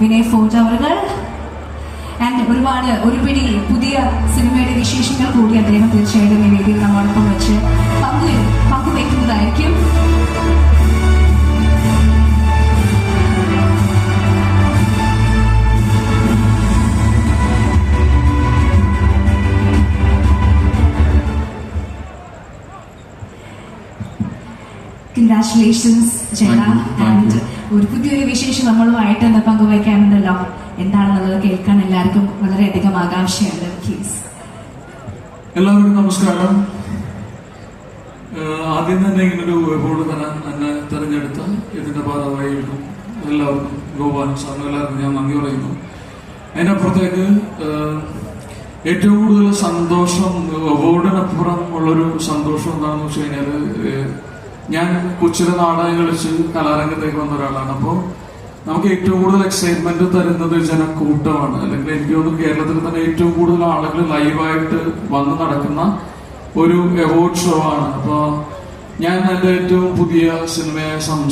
Vinay ഫോട്ടോവറുകൾ and ഒരുപാട് ഒരുപിടി പുതിയ സിനിമയുടെ വിശേഷങ്ങൾ കൂടി അദ്ദേഹം തീർച്ചയായിട്ടും ഈ വേദിയിൽ കൺഗ്രാറ്റുലേഷൻസ് ആൻഡ്. ഒരു പുതിയൊരു വിശേഷം നമ്മളുമായിട്ട് എന്താ പങ്കുവയ്ക്കാനുണ്ടല്ലോ എന്താണെന്നുള്ളത് കേൾക്കാൻ എല്ലാവർക്കും വളരെയധികം ആകാംക്ഷയുണ്ട് പ്ലീസ് എല്ലാവർക്കും നമസ്കാരം. ആദ്യം തന്നെ ഇങ്ങനൊരു വെബോർഡ് തരാൻ എന്നെ തെരഞ്ഞെടുത്ത ഇതിന്റെ ഭാരവാഹികൾക്കും എല്ലാവർക്കും ഗോപാലൻ സാറിനും എല്ലാവർക്കും ഞാൻ നന്ദി പറയുന്നു. അതിനപ്പുറത്തേക്ക് ഏറ്റവും കൂടുതൽ സന്തോഷം അവാർഡിനപ്പുറം ഉള്ളൊരു സന്തോഷം എന്താണെന്ന് വെച്ച് കഴിഞ്ഞാൽ ഏഹ് ഞാൻ കൊച്ചിയിലെ നാടകം കളിച്ച് കലാരംഗത്തേക്ക് വന്ന ഒരാളാണ്. അപ്പോൾ നമുക്ക് ഏറ്റവും കൂടുതൽ എക്സൈറ്റ്മെന്റ് തരുന്നത് ജനക്കൂട്ടമാണ്. അല്ലെങ്കിൽ എനിക്ക് തോന്നുന്നു കേരളത്തിൽ തന്നെ ഏറ്റവും കൂടുതൽ ആളുകൾ ലൈവായിട്ട് വന്ന് നടക്കുന്ന ഒരു അവാർഡ് ഷോ ആണ്. അപ്പോൾ ഞാൻ എന്റെ ഏറ്റവും പുതിയ സിനിമയായ സംസ്